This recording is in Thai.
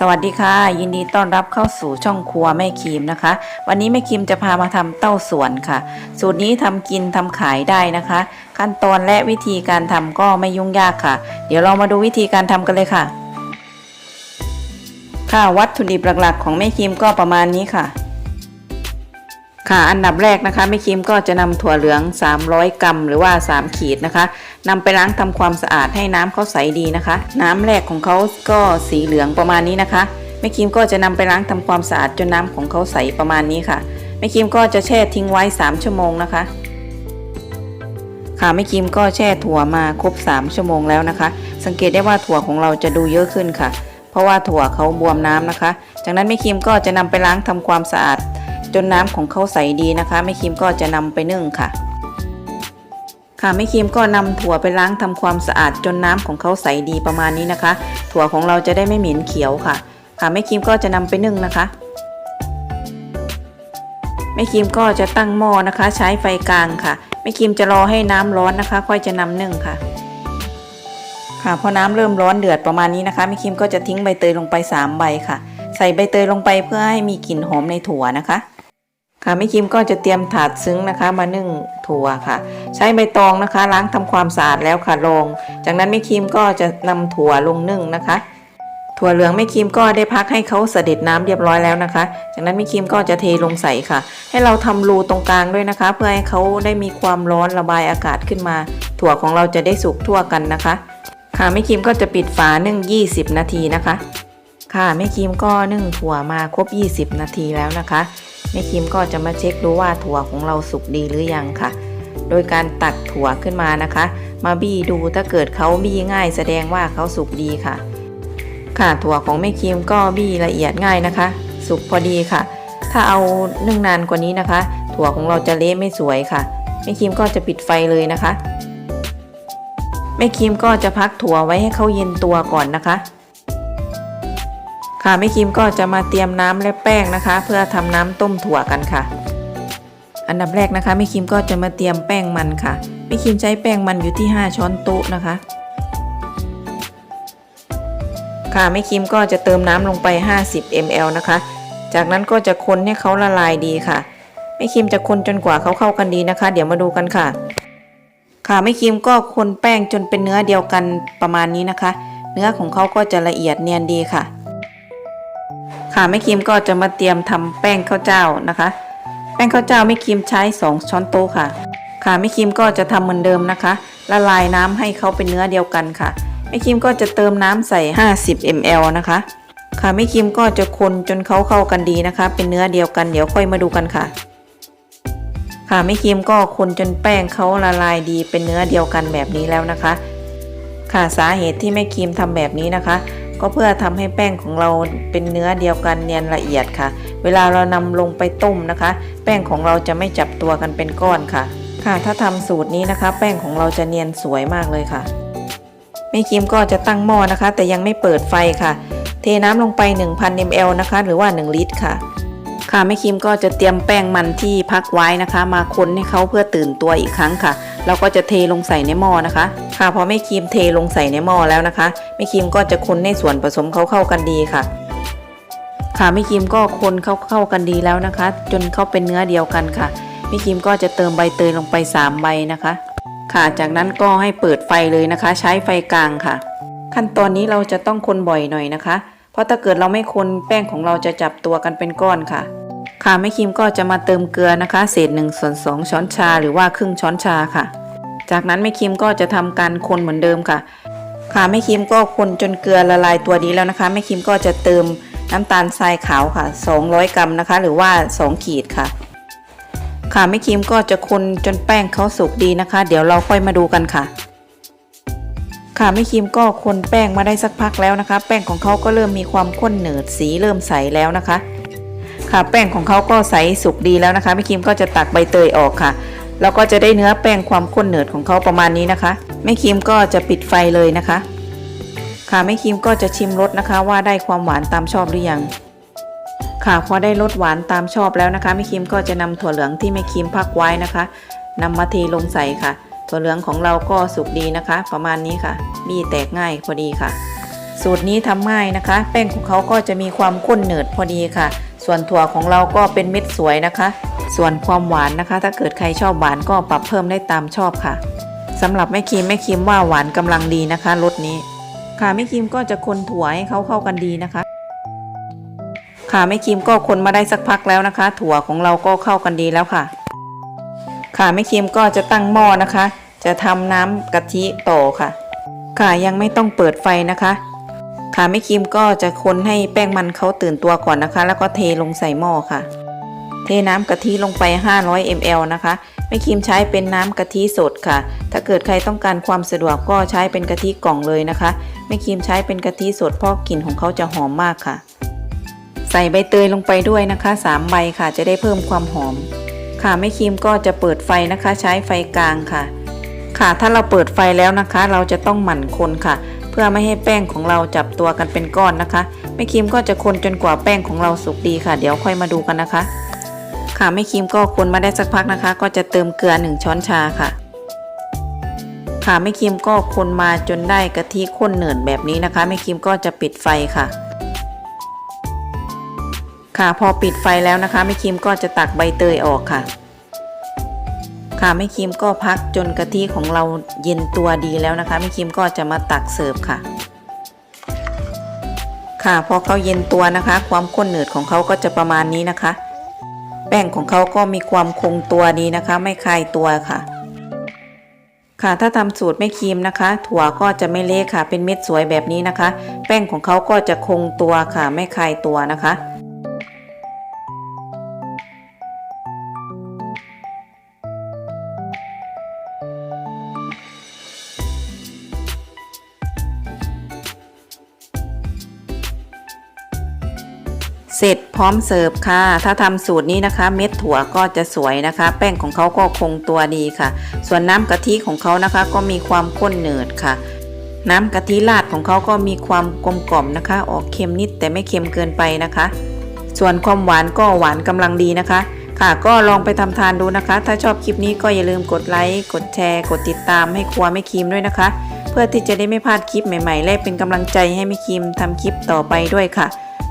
สวัสดีค่ะ ยินดีต้อนรับเข้าสู่ช่องครัวแม่ครีมนะคะ วันนี้แม่ครีมจะพามาทำเต้าส่วนค่ะ สูตรนี้ทำกินทำขายได้นะคะ ขั้นตอนและวิธีการทำก็ไม่ยุ่งยากค่ะ เดี๋ยวเรามาดูวิธีการทำกันเลยค่ะ ค่ะวัตถุดิบหลักๆ ของแม่ครีมก็ประมาณนี้ค่ะ ค่ะอันดับแรกนะคะแม่ครีมก็จะนำถั่วเหลือง 300 กรัมหรือว่า 3 ขีดนะคะ นำไปล้างทำความสะอาดให้น้ำเขาใสดีนะคะ น้ำแรกของเขาก็สีเหลืองประมาณนี้นะคะแม่ครีมก็จะนำไปล้างทำความสะอาดจนน้ำของเขาใสประมาณนี้ค่ะแม่ครีมก็จะแช่ทิ้งไว้ 3 ชั่วโมงนะคะ ค่ะแม่ครีมก็แช่ถั่วมาครบ 3 ชั่วโมงแล้วนะคะ สังเกตได้ว่าถั่วของเราจะดูเยอะขึ้นค่ะ เพราะว่าถั่วเขาบวมน้ำนะคะ จากนั้นแม่ครีมก็จะนำไปล้างทำความสะอาด จนน้ำของเขาใสดีนะคะแม่ครีมก็จะนำไปนึ่งค่ะ ค่ะแม่ครีมก็นำถั่วไปล้างทำความสะอาดจนน้ำของเขาใสดีประมาณนี้นะคะ ถั่วของเราจะได้ไม่เหม็นเขียวค่ะ ค่ะแม่ครีมก็จะนำไปนึ่งนะคะแม่ครีมก็จะตั้งหม้อนะคะ ใช้ไฟกลางค่ะแม่ครีมจะรอให้น้ำร้อนนะคะ ค่อยจะนำนึ่งค่ะ ค่ะพอน้ำเริ่มร้อนเดือดประมาณนี้นะคะแม่ครีมก็จะทิ้งใบเตยลงไป 3 ใบค่ะ ใส่ใบเตยลงไปเพื่อให้มีกลิ่นหอมในถั่วนะคะ ค่ะแม่คิมก็จะเตรียมถาดซึ้งนะคะ มานึ่งถั่วค่ะ ใช้ใบตองนะคะ ล้างทำความสะอาดแล้วค่ะรอง จากนั้นแม่คิมก็จะนำถั่วลงนึ่งนะคะ ถั่วเหลืองแม่คิมก็ได้พักให้เขาเสด็จน้ำเรียบร้อยแล้วนะคะ จากนั้นแม่คิมก็จะเทลงใส่ค่ะ ให้เราทำรูตรงกลางด้วยนะคะ เพื่อให้เขาได้มีความร้อนระบายอากาศขึ้นมา ถั่วของเราจะได้สุกทั่วกันนะคะ ค่ะแม่คิมก็จะปิดฝานึ่ง 20 นาทีนะคะ ค่ะแม่คิมก็นึ่งถั่วมาครบ 20 นาทีแล้วนะคะ ม่คิมก็จะมาเช็คดูว่าถั่วของเราสุกดีหรือยังค่ะ โดยการตักถั่วขึ้นมานะคะ มาบี้ดูถ้าเกิดเขาบี้ง่ายแสดงว่าเขาสุกดีค่ะ ค่ะถั่วของแม่คิมก็บี้ละเอียดง่ายนะคะ สุกพอดีค่ะ ถ้าเอานึ่งนานกว่านี้นะคะ ถั่วของเราจะเละไม่สวยค่ะแม่คิมก็จะปิดไฟเลยนะคะแม่คิมก็จะพักถั่วไว้ให้เขาเย็นตัวก่อนนะคะ ค่ะแม่คิมก็จะมาเตรียมน้ำและแป้งนะคะ เพื่อทำน้ำต้มถั่วกันค่ะ อันดับแรกนะคะแม่คิมก็จะมาเตรียมแป้งมันค่ะแม่คิมใช้แป้งมันอยู่ที่ 5 ช้อนโต๊ะนะคะ ค่ะแม่คิมก็จะเติมน้ำลงไป 50 ml นะคะ จากนั้นก็จะคนให้เขาละลายดีค่ะแม่คิมจะคนจนกว่าเขาเข้ากันดีนะคะ เดี๋ยวมาดูกันค่ะค่ะแม่คิมก็คนแป้งจนเป็นเนื้อเดียวกันประมาณนี้นะคะ เนื้อของเขาก็จะละเอียดเนียนดีค่ะ ค่ะแม่ครีมก็จะมาเตรียมทำแป้งข้าวเจ้านะคะ แป้งข้าวเจ้าแม่ครีมใช้ 2 ช้อนโต๊ะค่ะ ค่ะแม่ครีมก็จะทำเหมือนเดิมนะคะ ละลายน้ำให้เขาเป็นเนื้อเดียวกันค่ะแม่ครีมก็จะเติมน้ำใส่ 50 ml นะคะ ค่ะแม่ครีมก็จะคนจนเขาเข้ากันดีนะคะ เป็นเนื้อเดียวกันเดี๋ยวค่อยมาดูกันค่ะ ค่ะแม่ครีมก็คนจนแป้งเขาละลายดีเป็นเนื้อเดียวกันแบบนี้แล้วนะคะ ค่ะสาเหตุที่แม่ครีมทำแบบนี้นะคะ ก็เพื่อทำให้แป้งของเราเป็นเนื้อเดียวกันเนียนละเอียดค่ะ เวลาเรานำลงไปต้มนะคะ แป้งของเราจะไม่จับตัวกันเป็นก้อนค่ะ ค่ะ ถ้าทำสูตรนี้นะคะ แป้งของเราจะเนียนสวยมากเลยค่ะแม่คิมก็จะตั้งหม้อนะคะ แต่ยังไม่เปิดไฟค่ะ เทน้ำลงไป 1,000 ml นะคะ หรือว่า 1 ลิตรค่ะ ค่ะแม่ครีมก็จะเตรียมแป้งมันที่พักไว้นะคะ มาคนให้เขาเพื่อตื่นตัวอีกครั้งค่ะ เราก็จะเทลงใส่ในหม้อนะคะ ค่ะพอแม่ครีมเทลงใส่ในหม้อแล้วนะคะแม่ครีมก็จะคนให้ส่วนผสมเขาเข้ากันดีค่ะ ค่ะแม่ครีมก็คนเข้าเข้ากันดีแล้วนะคะ จนเขาเป็นเนื้อเดียวกันค่ะแม่ครีมก็จะเติมใบเตยลงไป 3 ใบนะคะ ค่ะจากนั้นก็ให้เปิดไฟเลยนะคะ ใช้ไฟกลางค่ะ ขั้นตอนนี้เราจะต้องคนบ่อยหน่อยนะคะ เพราะถ้าเกิดเราไม่คนแป้งของเราจะจับตัวกันเป็นก้อนค่ะ ค่ะแม่ครีมก็จะมาเติมเกลือนะคะ เศษ1ส่วน2ช้อนชาหรือว่าครึ่งช้อนชาค่ะ จากนั้นแม่ครีมก็จะทำการคนเหมือนเดิมค่ะ ค่ะแม่ครีมก็คนจนเกลือละลายตัวดีแล้วนะคะแม่ครีมก็จะเติมน้ำตาลทรายขาวค่ะ 200 กรัมนะคะ หรือว่า 2 ขีดค่ะ ค่ะแม่ครีมก็จะคนจนแป้งเขาสุกดีนะคะ เดี๋ยวเราค่อยมาดูกันค่ะ ค่ะแม่ครีมก็คนแป้งมาได้สักพักแล้วนะคะ แป้งของเขาก็เริ่มมีความข้นเหนืดสีเริ่มใสแล้วนะคะ ค่ะแป้งของเขาก็ใสสุกดีแล้วนะคะแม่ครีมก็จะตักใบเตยออกค่ะแล้วก็จะได้เนื้อแป้งความข้นเหนืดของเขาประมาณนี้นะคะแม่ครีมก็จะปิดไฟเลยนะคะ ค่ะแม่ครีมก็จะชิมรสนะคะ ว่าได้ความหวานตามชอบหรือยังค่ะพอได้รสหวานตามชอบแล้วนะคะแม่ครีมก็จะนำถั่วเหลืองที่แม่ครีมพักไว้นะคะนำมาเทลงใส่ค่ะ ถั่วเหลืองของเราก็สุกดีนะคะ ประมาณนี้ค่ะ บี้แตกง่ายพอดีค่ะ สูตรนี้ทำง่ายนะคะ แป้งของเขาก็จะมีความข้นหนืดพอดีค่ะ ส่วนถั่วของเราก็เป็นเม็ดสวยนะคะ ส่วนความหวานนะคะ ถ้าเกิดใครชอบหวานก็ปรับเพิ่มได้ตามชอบค่ะสำหรับแม่ครีมแม่ครีมว่าหวานกำลังดีนะคะรสนี้ค่ะแม่ครีมก็จะคนถั่วให้เขาเข้ากันดีนะคะค่ะแม่ครีมก็คนมาได้สักพักแล้วนะคะ ถั่วของเราก็เข้ากันดีแล้วค่ะ ค่ะแม่ครีมก็จะตั้งหม้อนะคะ จะทำน้ำกะทิต่อค่ะ ค่ะยังไม่ต้องเปิดไฟนะคะค่ะแม่ครีมก็จะคนให้แป้งมันเขาตื่นตัวก่อนนะคะ แล้วก็เทลงใส่หม้อค่ะ เทน้ำกะทิลงไป 500 ml นะคะแม่ครีมใช้เป็นน้ำกะทิสดค่ะ ถ้าเกิดใครต้องการความสะดวกก็ใช้เป็นกะทิกล่องเลยนะคะแม่ครีมใช้เป็นกะทิสดเพราะกลิ่นของเขาจะหอมมากค่ะ ใส่ใบเตยลงไปด้วยนะคะ 3 ใบค่ะ จะได้เพิ่มความหอม ค่ะแม่ครีมก็จะเปิดไฟนะคะ ใช้ไฟกลางค่ะ ค่ะถ้าเราเปิดไฟแล้วนะคะ เราจะต้องหมั่นคนค่ะ เพื่อไม่ให้แป้งของเราจับตัวกันเป็นก้อนนะคะแม่ครีมก็จะคนจนกว่าแป้งของเราสุกดีค่ะ เดี๋ยวค่อยมาดูกันนะคะ ค่ะแม่ครีมก็คนมาได้สักพักนะคะ ก็จะเติมเกลือ 1 ช้อนชาค่ะ ค่ะแม่ครีมก็คนมาจนได้กะทิข้นเหนืดแบบนี้นะคะแม่ครีมก็จะปิดไฟค่ะ ค่ะพอปิดไฟแล้วนะคะแม่ครีมก็จะตักใบเตยออกค่ะ ค่ะแม่ครีมก็พักจนกะทิของเราเย็นตัวดีแล้วนะคะแม่ครีมก็จะมาตักเสิร์ฟค่ะ ค่ะพอเขาเย็นตัวนะคะ ความข้นหนืดของเขาก็จะประมาณนี้นะคะ แป้งของเขาก็มีความคงตัวดีนะคะ ไม่คลายตัวค่ะ ค่ะถ้าทำสูตรไม่ครีมนะคะ ถั่วก็จะไม่เละค่ะ เป็นเม็ดสวยแบบนี้นะคะ แป้งของเขาก็จะคงตัวค่ะ ไม่คลายตัวนะคะ เสร็จพร้อมเสิร์ฟค่ะ ถ้าทำสูตรนี้นะคะ เม็ดถั่วก็จะสวยนะคะ แป้งของเขาก็คงตัวดีค่ะ ส่วนน้ำกะทิของเขานะคะ ก็มีความข้นเหนืดค่ะ น้ำกะทิราดของเขาก็มีความกลมกล่อมนะคะ ออกเค็มนิดแต่ไม่เค็มเกินไปนะคะ ส่วนความหวานก็หวานกำลังดีนะคะ ค่ะก็ลองไปทำทานดูนะคะ ถ้าชอบคลิปนี้ก็อย่าลืมกดไลค์กดแชร์กดติดตามให้ครัวไม่ครีมด้วยนะคะ เพื่อที่จะได้ไม่พลาดคลิปใหม่ๆ และเป็นกำลังใจให้ไม่ครีมทำคลิปต่อไปด้วยค่ะ